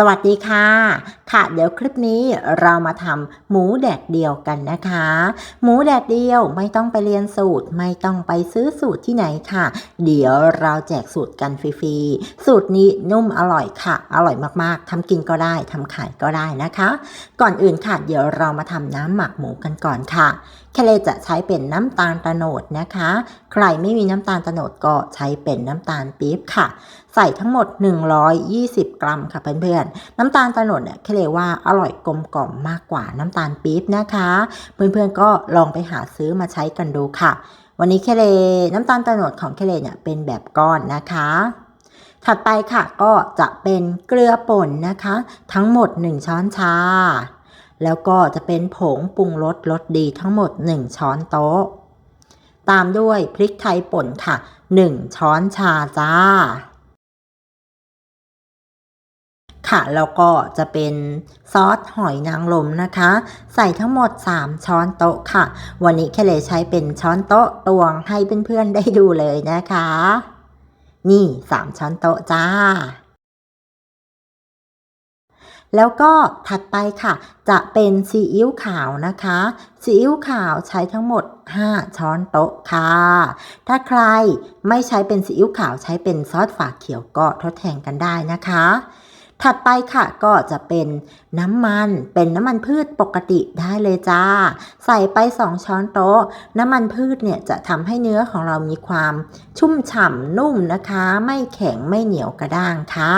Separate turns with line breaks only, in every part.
สวัสดีค่ะค่ะ เดี๋ยวคลิปนี้เรามาทำหมูแดดเดียวกันนะคะ หมูแดดเดียวไม่ต้องไปเรียนสูตร ไม่ต้องไปซื้อสูตรที่ไหนค่ะ เดี๋ยวเราแจกสูตรกันฟรีๆ สูตรนี้นุ่มอร่อยค่ะ อร่อยมากๆทำกินก็ได้ทำขายก็ได้นะคะ ก่อนอื่นค่ะ เดี๋ยวเรามาทำน้ำหมักหมูกันก่อนค่ะแคเลจะใช้เป็นน้ำตาลตะโนดนะคะ ใครไม่มีน้ำตาลตะโนดก็ใช้เป็นน้ำตาลปี๊บค่ะ ใส่ทั้งหมด 120 กรัมค่ะเพื่อนๆ น้ำตาลตะโนดเนี่ยแคเลว่าอร่อยกลมกล่อมมากกว่าน้ำตาลปี๊บนะคะ เพื่อนๆก็ลองไปหาซื้อมาใช้กันดูค่ะ วันนี้แคเลน้ำตาลตะโนดของแคเลเนี่ยเป็นแบบก้อนนะคะ ถัดไปค่ะก็จะเป็นเกลือป่นนะคะ ทั้งหมด 1 ช้อนชา แล้วก็จะเป็นผงปรุงรสรสดีทั้งหมด 1 ช้อนโต๊ะ ตามด้วยพริกไทยป่นค่ะ 1 ช้อนชาจ้า ค่ะ แล้วก็จะเป็นซอสหอยนางรมนะคะ ใส่ทั้งหมด 3 ช้อนโต๊ะค่ะ วันนี้แค่เลยใช้เป็นช้อนโต๊ะตวงให้เพื่อนๆได้ดูเลยนะคะ นี่ 3 ช้อนโต๊ะจ้าแล้วก็ถัดไปค่ะ จะเป็นซีอิ๊วขาวนะคะซีอิ๊วขาวใช้ทั้งหมด 5 ช้อนโต๊ะค่ะ ถ้าใครไม่ใช้เป็นซีอิ๊วขาวใช้เป็นซอสฝาเขียวก็ทดแทนกันได้นะคะ ถัดไปค่ะก็จะเป็นน้ำมันเป็นน้ำมันพืชปกติได้เลยจ้า ใส่ไป 2 ช้อนโต๊ะ น้ำมันพืชเนี่ยจะทำให้เนื้อของเรามีความชุ่มฉ่ำนุ่มนะคะ ไม่แข็งไม่เหนียวกระด้างค่ะ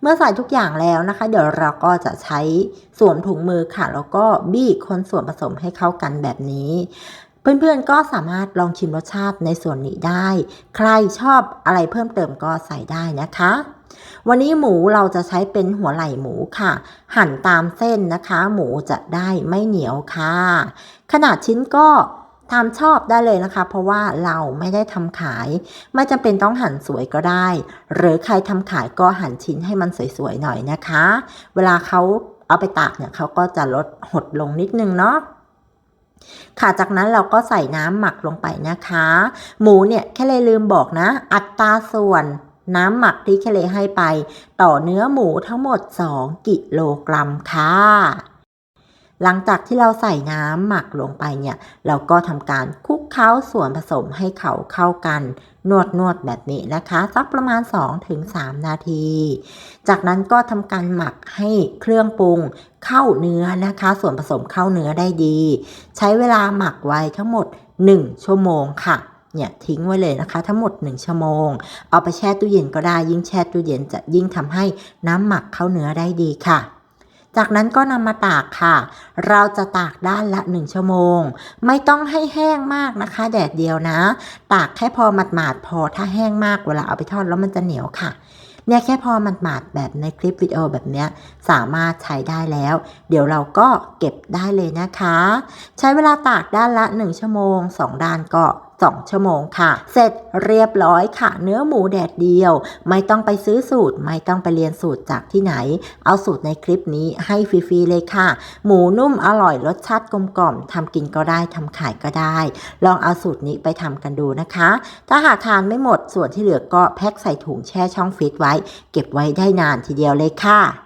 เมื่อใส่ทุกอย่างแล้วนะคะ เดี๋ยวเราก็จะใช้สวมถุงมือค่ะ แล้วก็บี้คนส่วนผสมให้เข้ากันแบบนี้ เพื่อนๆก็สามารถลองชิมรสชาติในส่วนนี้ได้ ใครชอบอะไรเพิ่มเติมก็ใส่ได้นะคะ วันนี้หมูเราจะใช้เป็นหัวไหล่หมูค่ะ หั่นตามเส้นนะคะ หมูจะได้ไม่เหนียวค่ะ ขนาดชิ้นก็ตามชอบได้เลยนะคะ เพราะว่าเราไม่ได้ทำขาย ไม่จำเป็นต้องหั่นสวยก็ได้ หรือใครทำขายก็หั่นชิ้นให้มันสวยๆหน่อยนะคะ เวลาเขาเอาไปตากเนี่ยเขาก็จะลดหดลงนิดนึงเนาะ ค่ะ จากนั้นเราก็ใส่น้ำหมักลงไปนะคะ หมูเนี่ยแค่เลยลืมบอกนะ อัตราส่วนน้ำหมักที่แค่เลยให้ไป ต่อเนื้อหมูทั้งหมด 2 กิโลกรัมค่ะ หลังจากที่เราใส่น้ำหมักลงไปเนี่ย เราก็ทำการคลุกเคล้าส่วนผสมให้เขาเข้ากัน นวดนวดแบบนี้นะคะสักประมาณ 2-3 นาที จากนั้นก็ทำการหมักให้เครื่องปรุงเข้าเนื้อนะคะ ส่วนผสมเข้าเนื้อได้ดี ใช้เวลาหมักไว้ทั้งหมด 1 ชั่วโมงค่ะเนี่ยทิ้งไว้เลยนะคะ ทั้งหมด 1 ชั่วโมง เอาไปแช่ตู้เย็นก็ได้ยิ่งแช่ตู้เย็นจะยิ่งทำให้น้ำหมักเข้าเนื้อได้ดีค่ะ จากนั้นก็นำมาตากค่ะ เราจะตากด้านละ 1 ชั่วโมง ไม่ต้องให้แห้งมากนะคะ แดดเดียวนะ ตากแค่พอหมาดๆพอถ้าแห้งมากเวลาเอาไปทอดแล้วมันจะเหนียวค่ะเนี่ยแค่พอหมาดๆแบบในคลิปวิดีโอแบบเนี้ยสามารถใช้ได้แล้ว เดี๋ยวเราก็เก็บได้เลยนะคะ ใช้เวลาตากด้านละ 1 ชั่วโมง 2 ด้านก็ 2 ชั่วโมงค่ะ เสร็จเรียบร้อยค่ะ เนื้อหมูแดดเดียว ไม่ต้องไปซื้อสูตร ไม่ต้องไปเรียนสูตรจากที่ไหน เอาสูตรในคลิปนี้ให้ฟรีๆเลยค่ะ หมูนุ่มอร่อยรสชาติกลมกล่อมทำกินก็ได้ทำขายก็ได้ ลองเอาสูตรนี้ไปทำกันดูนะคะ ถ้าหากทานไม่หมดส่วนที่เหลือก็แพ็คใส่ถุงแช่ช่องฟรีซไว้ เก็บไว้ได้นานทีเดียวเลยค่ะ